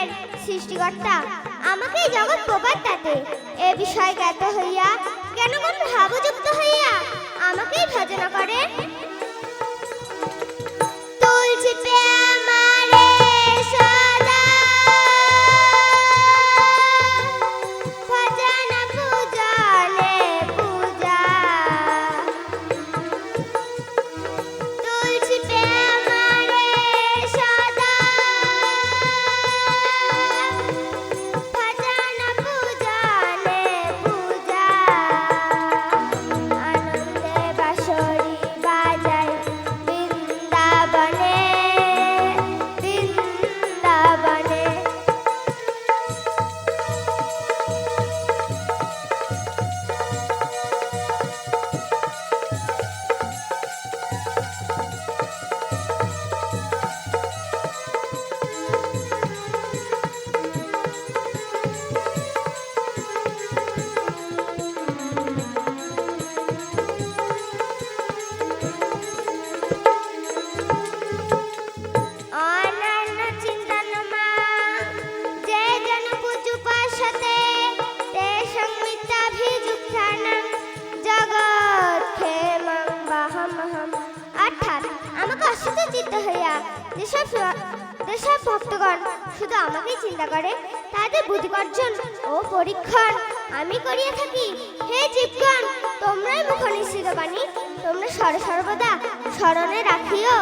জগতের সৃষ্টিকর্তা। আমাকে জগৎ প্রবাদটাতে এ বিষয় জ্ঞাত হইয়া কেন মন ভাবযুক্ত হইয়া আমাকেই ভজনা করে তুলসী পেয়া भिजुक्षाणं जगत्क्षेमं वहमहम् অর্থাৎ আমাকে অসুস্থ চিত্ত হইয়া যেসব যেসব ভক্তগণ শুধু আমাকেই চিন্তা করে, তাদের বুদ্ধিকর্জন ও পরীক্ষণ আমি করিয়া থাকি। হে জীবগণ, তোমরাই মুখনিশ্চিত বাণী, তোমরা সর্বদা স্মরণে রাখিও।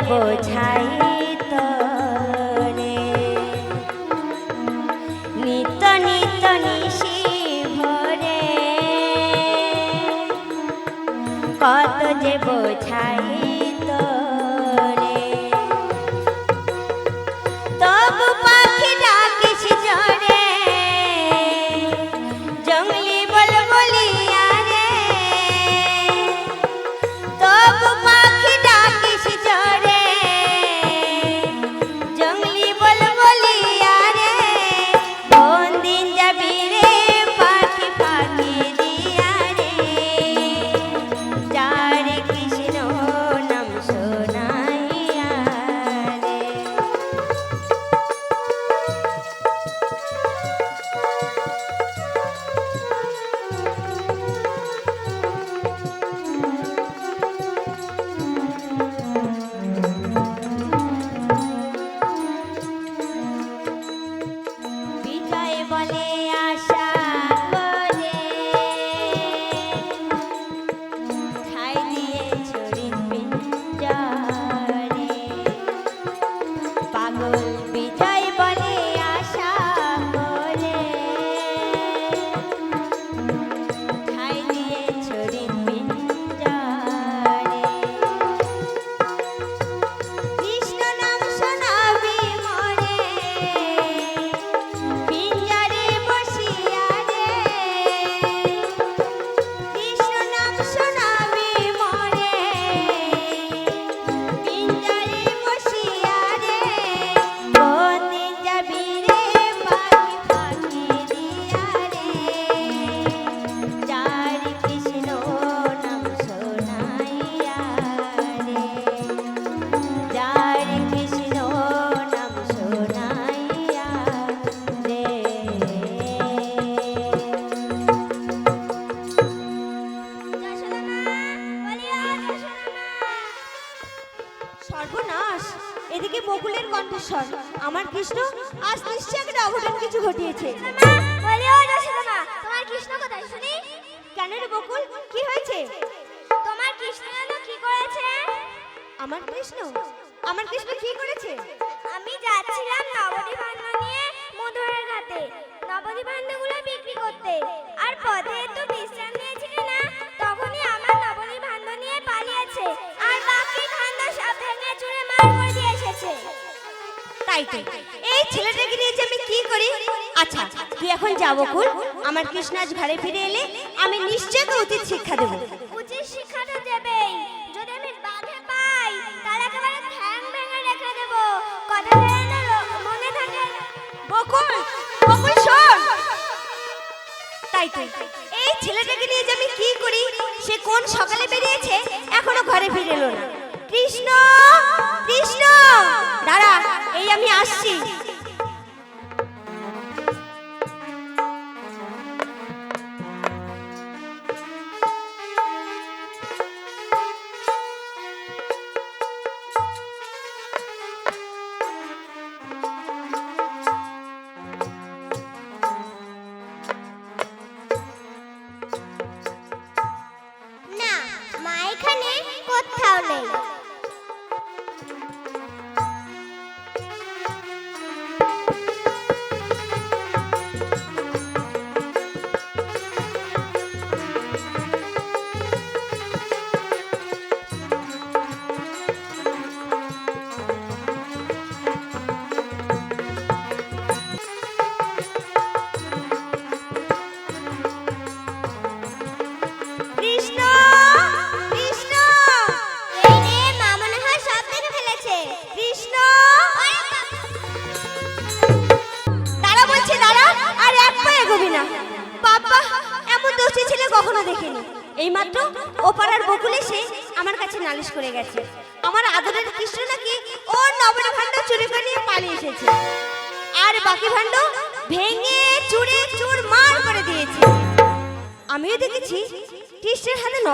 বোঝাই নিত নিশি কত যে বোঝাই কৃষ্ণ আজ নিশ্চয় একটা অঘটন কিছু ঘটিয়েছে। তোমার কৃষ্ণ কোথায়? শুনি। কেন রে বকুল? কি হয়েছে? তোমার কৃষ্ণ যেন কি করেছে? আমার কৃষ্ণ? আমার কৃষ্ণ কি করেছে? আমি যাচ্ছিলাম নবদী ভাণ্ড নিয়ে মধুরের ঘাটে। নবদী ভাণ্ডগুলো বিক্রি করতে। আর পথে একটু বিশ্রাম নিয়েছিলি না তখনই আমার নবদী ভাণ্ড নিয়ে পালিয়েছে। আর বাকি ভাণ্ড সব ভেঙে চুরে মার করে দিয়ে এসেছে। তাই তো এই ছেলেটাকে নিয়ে যে আমি কি করি? আচ্ছা তুই এখন যাব কুল আমার কৃষ্ণ আজ ঘরে ফিরে এলে আমি নিশ্চয় তোকে উচিত শিক্ষা দেবো। উচিত শিক্ষাটা দেবেই। যদি আমি বাধে পাই তাহলে একেবারে ঠ্যাং ভেঙে রেখে দেবো। লো- মনে থাকে। বকুল বকুল শোন। তাই তাই এই ছেলেটাকে নিয়ে যে আমি কি করি সে কোন সকালে বেরিয়েছে এখনও ঘরে ফিরে এলো না। কৃষ্ণ কৃষ্ণ। দাঁড়া এই আমি আসছি।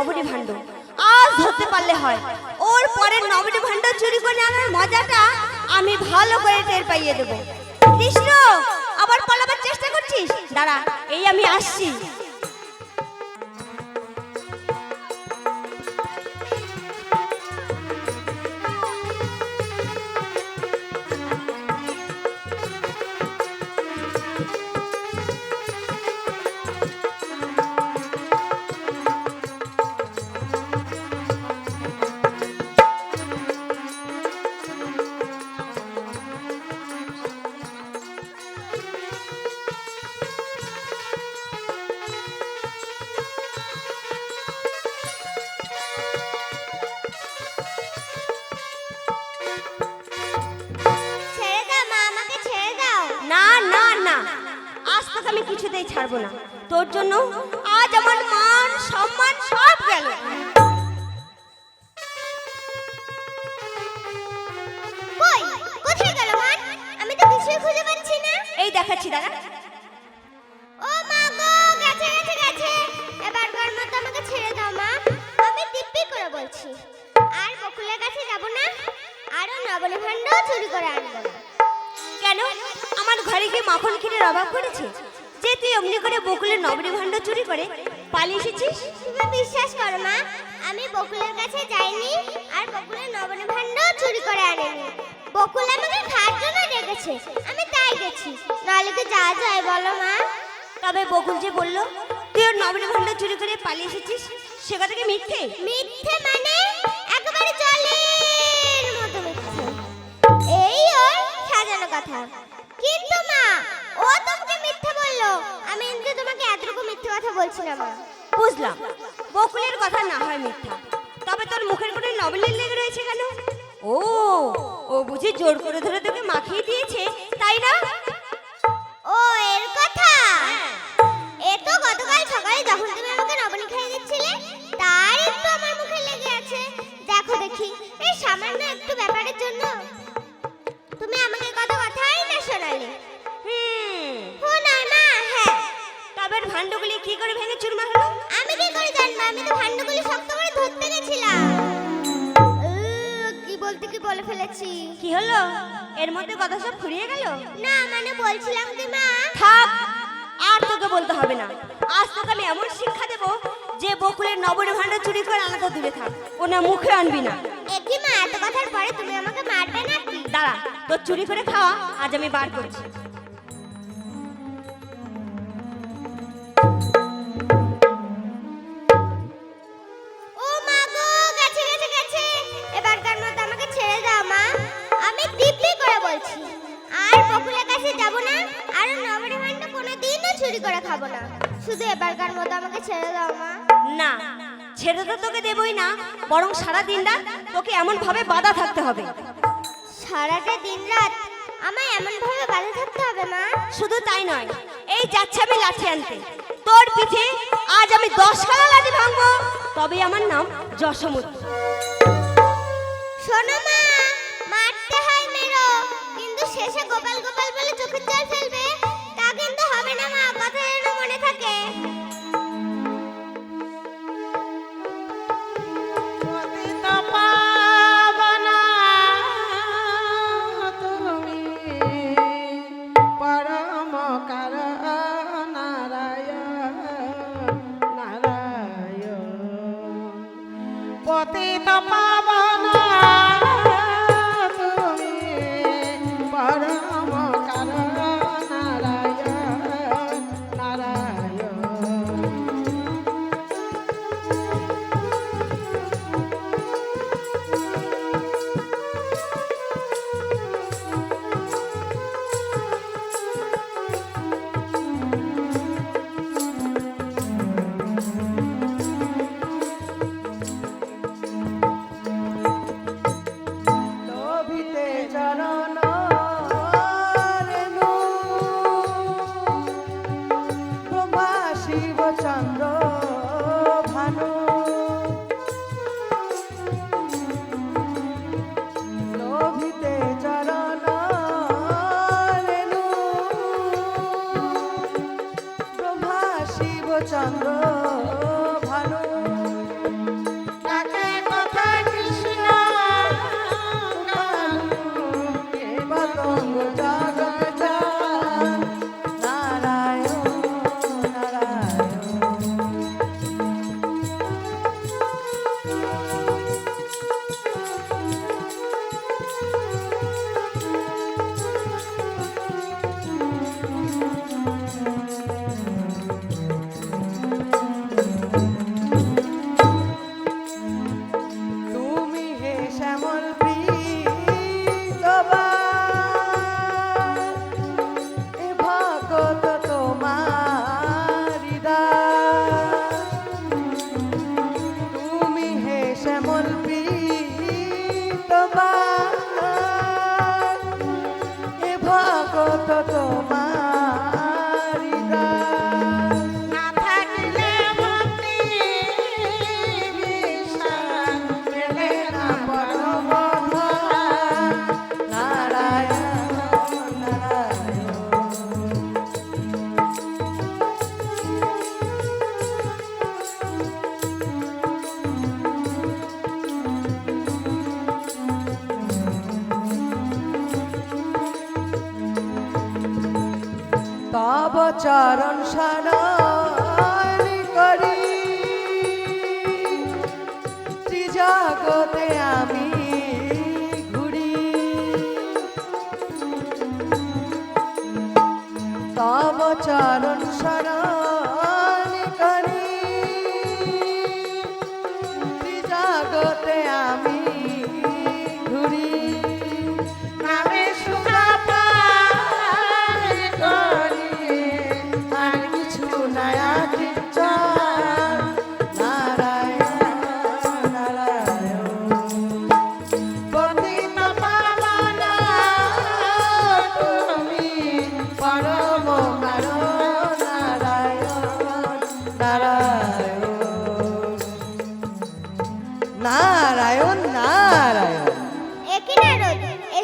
নবনী ভাণ্ড আজ ধরতে পারলে হয়। ওর পরের নবনী ভাণ্ড চুরি করে আনার মজাটা আমি ভালো করে টের পাইয়ে দেবো। কৃষ্ণ, আবার পালাবার চেষ্টা করছিস? দাঁড়া, এই আমি আসছি। আমি কিছুতেই ছাড়বো না। তোর জন্য আজ আমার মান সম্মান সব গেল। কোথায় গেল মান? আমি তো কিছুই খুঁজে পাচ্ছি না। এই দেখাচ্ছি দাদা। ও মা গো গেছে গেছে গেছে। এবারকার মতো আমাকে ছেড়ে দাও মা। আমি দিব্যি করে বলছি আর বকুলের কাছে যাব না আরও নবনী ভাণ্ডও চুরি করে আনব। না কেন? আমার ঘরে গিয়ে মাখন ক্ষীরের অভাব করেছে যে তুই অমনি করে বকুলের নবনী ভাণ্ড চুরি করে পালিয়ে এসেছিস তুমি বিশ্বাস করো মা আমি বকুলের কাছে যাইনি আর বকুলের নবনী ভাণ্ডও চুরি করে আনেনি। বকুল আমাকে খাওয়ার জন্য ডেকেছে আমি তাই গেছি। নাহলে কি যাওয়া যায় বলো মা। তবে বকুল যে বলল তুই ওর নবনী ভাণ্ড চুরি করে পালিয়ে এসেছিস সে কথা কি মিথ্যে? মিথ্যে মানে একেবারে জলের মতো মিথ্যে। এই ওর সাজানো কথা। কিন্তু মা ও তোমাকে বলল আমি কিন্তু তোমাকে এতটুকু মিথ্যে কথা বলছি না। মা বুঝলাম। বকুলের কথা না হয় মিথ্যা। তবে তোর মুখের কোনো নবলের লেগে রয়েছে কেন? ও ও বুঝি জোর করে ধরে তোকে মাখিয়ে দিয়েছে তাই না? ও এর কথা? এ তো গতকাল সকালে যখন তুমি আমাকে নবনী খাইয়ে দিচ্ছিলে তার একটু আমার মুখে লেগে আছে। দেখো দেখি এই সামান্য একটু ব্যাপারের জন্য ভাণ্ডগুলি কি করে ভেঙে চুরমার হলো? আমি কি করে জানব? আমি তো ভান্ডগুলি শক্ত করে ধরতে গেছিলাম। কি বলতে কি বলে ফেলেছি? কি হলো? এর মধ্যে কথা সব ফুরিয়ে গেল? না মানে বলছিলাম কি মা? থাক আর তোকে বলতে হবে না। আজ তোকে আমি এমন শিক্ষা দেব যে বকুলের নবনী ভাণ্ড চুরি করে আনা তো দূরে থাক। ও না মুখে আনবি না। একই মা? এত কথার পরে তুমি আমাকে মারবে নাকি? দাঁড়া তোর চুরি করে খাওয়া আজ আমি বার করছি। বরং সারা দিন রাত তোকে এমন ভাবে বাধা থাকতে হবে। সারাটা দিন রাত আমায় এমন ভাবে বাধা থাকতে হবে মা? শুধু তাই নয় এই যাচ্ছে আমি লাঠি আনতে। তোর পিঠে আজ আমি দশ খানা লাঠি ভাঙবো তবে আমার নাম যশমতী। শোনো মা মারতে হয় মেরো কিন্তু শেষে গোপাল গোপাল বলে চোখের জল পতিত পাবনা 上 তব চরণ শরণ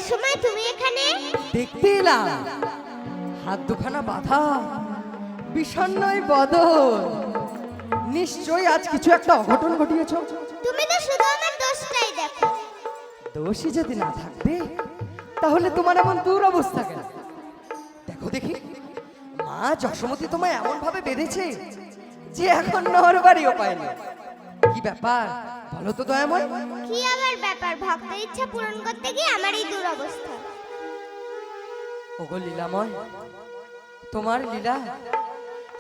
সময় তুমি এখানে? দেখতে এলাম। হাত দুখানা বাধা। বিষণ্ণই বদল। নিশ্চয়ই আজ কিছু একটা অঘটন ঘটিয়েছ। তুমি তো শুধু আমার দোষটাই দেখো। দোষী যদি না থাকবে তাহলে তোমার এমন দূর অবস্থা কেন? দেখো দেখি। মা যশোমতী তোমায় এমন ভাবে বেঁধেছে যে এখন নর বাড়িও পায়নি কি ব্যাপার? বলো তো দয়াময়। কি আবার ব্যাপার? ভক্তের ইচ্ছা পূরণ করতে গিয়ে আমার এই দুরবস্থা। ওগো লীলাময় তোমার লীলা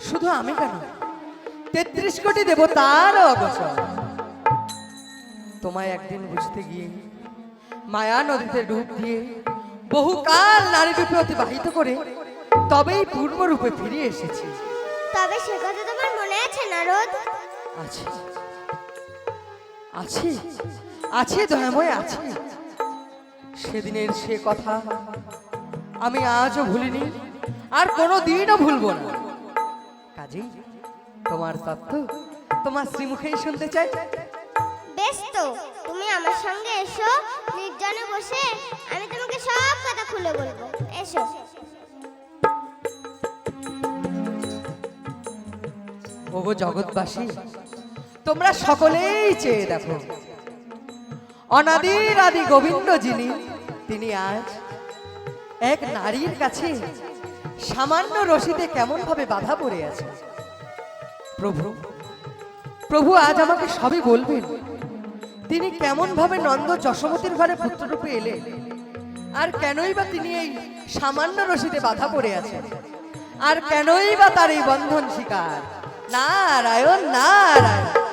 শুধু আমি কেন? তেত্রিশ কোটি দেব তার অগোচর তোমায় একদিন বুঝতে গিয়ে মায়া নদীতে ডুব দিয়ে বহুকাল নারী রূপে অতিবাহিত করে তবেই পূর্ব রূপে ফিরে এসেছি। তবে সে কথা তোমার মনে আছে না রোদ আছে। আছে? আছে দয়াময় আছে। সেদিনের সে কথা আমি আজও ভুলিনি আর কোনো দিনও ভুলবো না। কাজেই তোমার তত্ত্ব তোমার শ্রীমুখেই শুনতে চাই। বেশ তো তুমি আমার সঙ্গে এসো নির্জনে বসে আমি তোমাকে সব কথা খুলে বলব। এসো। ওগো জগৎবাসী তোমরা সকলেই চেয়ে দেখো। অনাদির আদি গোবিন্দ যিনি তিনি আজ এক নারীর কাছে সামান্য রশিতে কেমন ভাবে বাধা পড়ে আছে। প্রভু প্রভু আজ আমাকে সবই বলবেন। তিনি কেমন ভাবে নন্দ যশোমতির ঘরে পুত্ররূপে এলেন, আর কেনই বা তিনি এই সামান্য রশিতে বাধা পড়ে আছেন? আর কেনই বা তার এই বন্ধন শিকার? নারায়ণ নারায়ণ।